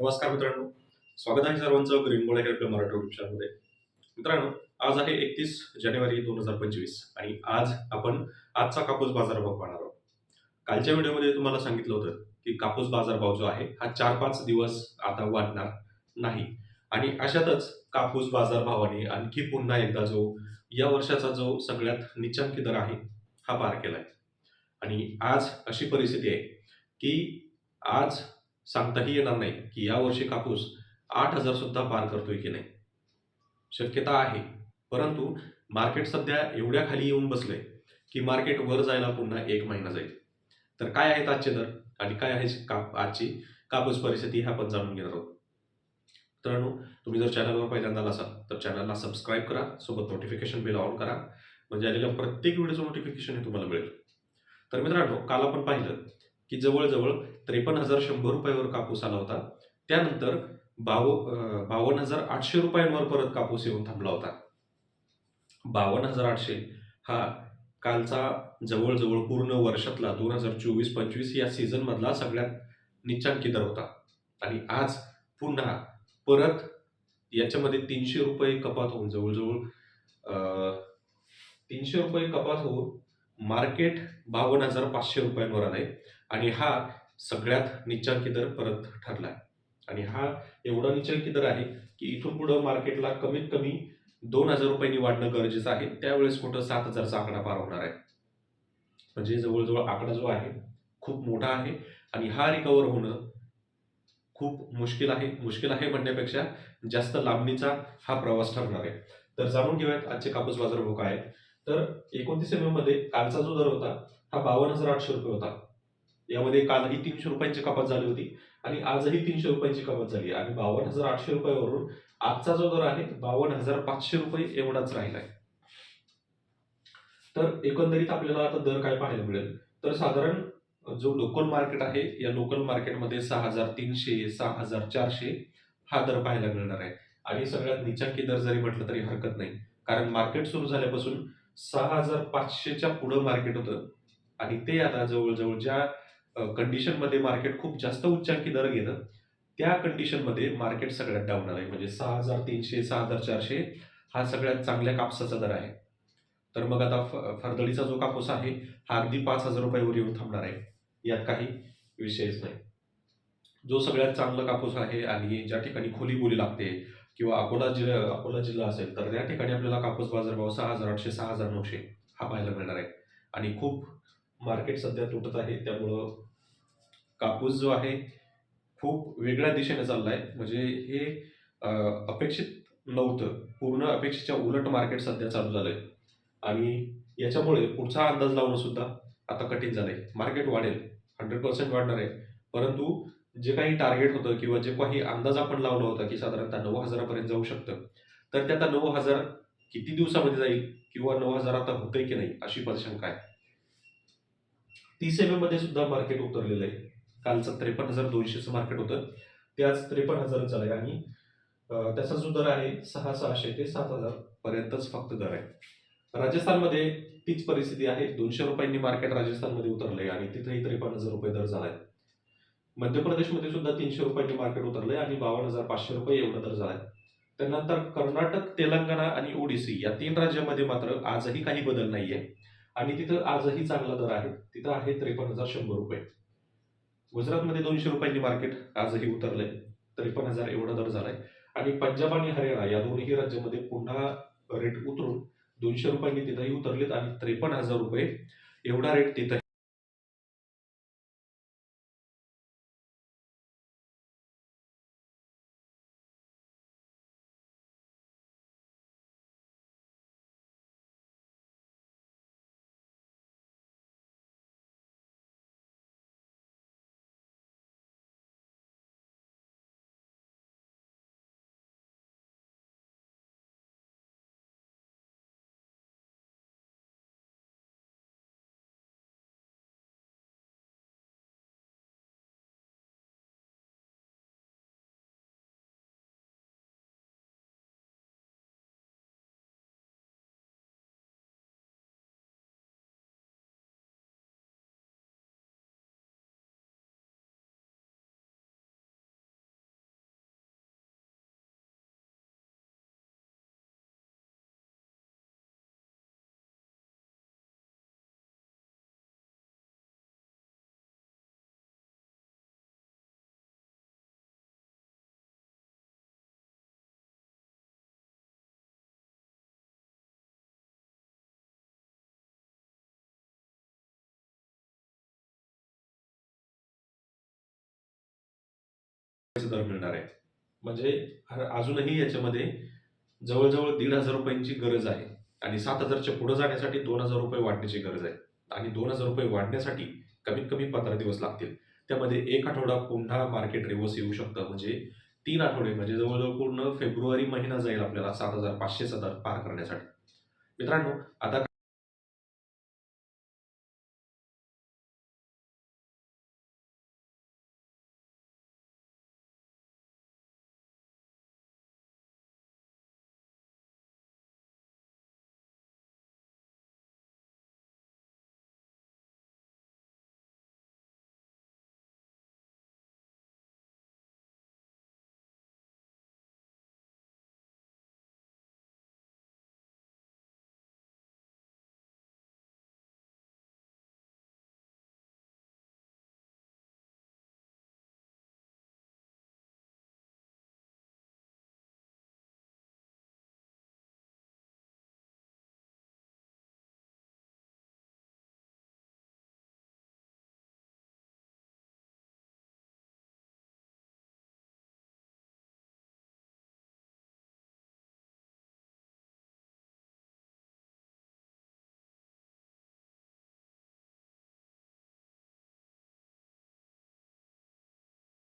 नमस्कार मित्रांनो. स्वागत आहे सर्वांचं ग्रीन बोर्ड आपल्या मराठी युट्यूब चॅनलमध्ये मित्रांनो आज आहे एकतीस जानेवारी दोन हजार पंचवीस आणि आज आपण आजचा कापूस बाजारभाव पाहणार आहोत. कालच्या व्हिडिओमध्ये तुम्हाला सांगितलं होतं की कापूस बाजारभाव जो आहे हा चार पाच दिवस आता वाढणार नाही. आणि अशातच कापूस बाजारभावाने आणखी पुन्हा एकदा जो या वर्षाचा जो सगळ्यात निचांकी दर आहे हा पार केलाय. आणि आज अशी परिस्थिती आहे की आज सांगताही येणार नाही की यावर्षी कापूस आठ हजार सुद्धा पार करतोय की नाही. शक्यता आहे. परंतु मार्केट सध्या एवढ्या खाली येऊन बसले की मार्केट वर जायला पुन्हा एक महिना जाईल. तर काय आहेत आजचे दर आणि काय आहे काप आजची कापूस परिस्थिती हे आपण जाणून घेणार आहोत. मित्रांनो तुम्ही जर चॅनलवर पहिल्यांदा असाल तर चॅनलला सबस्क्राईब करा सोबत नोटिफिकेशन बिल ऑन करा. म्हणजे आलेल्या प्रत्येक व्हिडिओचं नोटिफिकेशन हे तुम्हाला मिळेल. तर मित्रांनो काल आपण पाहिलं की जवळजवळ त्रेपन्न हजार शंभर रुपयावर कापूस आला होता. त्यानंतर बाव बावन्न हजार आठशे रुपयांवर परत कापूस येऊन थांबला होता. बावन्न हजार आठशे हा कालचा जवळजवळ पूर्ण वर्षातला दोन हजार चोवीस पंचवीस या सीझन मधला सगळ्यात निचांकी दर होता. आणि आज पुन्हा परत याच्यामध्ये तीनशे रुपये कपात होऊन जवळजवळ तीनशे रुपये कपात होऊन मार्केट बावन्न हजार पाचशे रुपयांवर आलंय. आणि हा सगळ्यात निचांकी दर परत ठरला आणि हा एवढा निचांकी दर आहे की इथून पुढं मार्केटला कमीत कमी दोन हजार रुपयांनी वाढणं गरजेचं आहे. त्यावेळेस कुठं सात हजारचा आकडा पार होणार आहे. म्हणजे जवळजवळ आकडा जो आहे खूप मोठा आहे आणि हा रिकवर होणं खूप मुश्किल आहे. मुश्किल आहे म्हणण्यापेक्षा जास्त लांबणीचा हा प्रवास ठरणार आहे. तर जाणून घेऊयात आजचे कापूस बाजार भाव काय आहेत. तर एकोणतीस एममध्ये कालचा जो दर होता हा बावन्न हजार आठशे रुपये होता. यामध्ये कालही तीनशे रुपयांची कपात झाली होती आणि आजही तीनशे रुपयांची कपात झाली आणि बावन्न हजार आठशे रुपयावरून आजचा जो दर आहे बावन्न हजार पाचशे रुपये एवढाच राहिलाय. तर एकंदरीत आपल्याला आता दर काय पाहायला मिळेल? तर साधारण जो लोकल मार्केट आहे या लोकल मार्केटमध्ये सहा हजार तीनशे सहा हजार चारशे हा दर पाहायला मिळणार आहे. आणि सगळ्यात निचांकी दर जरी म्हटलं तरी हरकत नाही. कारण मार्केट सुरू झाल्यापासून सहा हजार पाचशेच्या पुढं मार्केट होतं. आणि ते आता जवळजवळ ज्या कंडिशनमध्ये मार्केट खूप जास्त उच्चांकी दर गेलं त्या कंडिशनमध्ये मार्केट सगळ्यात डाऊन आहे. म्हणजे सहा हजार तीनशे सहा हजार चारशे हा सगळ्यात चांगल्या कापसाचा दर आहे. तर मग आता फ- फरदळीचा जो कापूस आहे हा अगदी पाच हजार रुपयावर येऊन थांबणार आहे. यात काही विषयच नाही. जो सगळ्यात चांगला कापूस आहे आणि ज्या ठिकाणी खोली बोली लागते किंवा अकोला जिल्हा अकोला जिल्हा असेल तर त्या ठिकाणी आपल्याला कापूस बाजारभाव सहा हजार आठशे सहा हजार नऊशे हा पाहायला मिळणार आहे. आणि खूप मार्केट सध्या तुटत आहे त्यामुळं कापूस जो आहे खूप वेगळ्या दिशेने चाललाय. म्हणजे हे अपेक्षित नव्हतं. पूर्ण अपेक्षेच्या उलट मार्केट सध्या चालू झालंय. आणि याच्यामुळे पुढचा अंदाज लावणं सुद्धा आता कठीण झालंय. मार्केट वाढेल. हंड्रेड पर्सेंट वाढणार आहे. परंतु जे काही टार्गेट होतं किंवा जे काही अंदाज आपण लावला होता की साधारणतः नऊ हजारापर्यंत जाऊ शकतं तर ते आता नऊ हजार किती दिवसामध्ये जाईल किंवा नऊ हजार आता होतंय की नाही अशी परीक्षण आहे. तीस एममध्ये सुद्धा मार्केट उतरलेलं आहे. कालचं त्रेपन्न हजार दोनशेचं मार्केट होतं. ते आज त्रेपन्न हजारच आहे आणि त्याचा जो दर आहे सहा सहाशे ते सात हजार पर्यंतच फक्त दर आहे. राजस्थानमध्ये तीच परिस्थिती आहे. दोनशे रुपयांनी मार्केट राजस्थानमध्ये उतरलंय आणि तिथेही त्रेपन्न हजार रुपये दर झालाय. मध्य प्रदेशमध्ये सुद्धा तीनशे रुपयांनी मार्केट उतरलंय आणि बावन्न हजार पाचशे रुपये एवढा दर झालाय. त्यानंतर कर्नाटक तेलंगणा आणि ओडिसी या तीन राज्यामध्ये मात्र आजही काही बदल नाहीये. आणि तिथं आजही चांगला दर आहे. तिथं आहे त्रेपन्न हजार शंभर रुपये. गुजरातमध्ये दोनशे रुपयांनी मार्केट आजही उतरलंय त्रेपन्न हजार एवढा दर झालाय. आणि पंजाब आणि हरियाणा या दोन्ही राज्यामध्ये पुन्हा रेट उतरून दोनशे रुपयांनी तिथंही उतरलेत आणि त्रेपन्न हजार रुपये एवढा रेट तिथं रुपयाचा दर मिळणार आहे म्हणजे अजूनही याच्यामध्ये जवळजवळ दीड हजार रुपयांची गरज आहे. आणि सात हजारच्या पुढे जाण्यासाठी दोन हजार रुपये वाढण्याची गरज आहे. आणि दोन हजार रुपये वाढण्यासाठी कमीत कमी पंधरा दिवस लागतील. त्यामध्ये एक आठवडा पुन्हा मार्केट रिव्हर्स येऊ शकतं. म्हणजे तीन आठवडे म्हणजे जवळजवळ पूर्ण फेब्रुवारी महिना जाईल आपल्याला सात हजार पाचशे सदर पार करण्यासाठी. मित्रांनो आता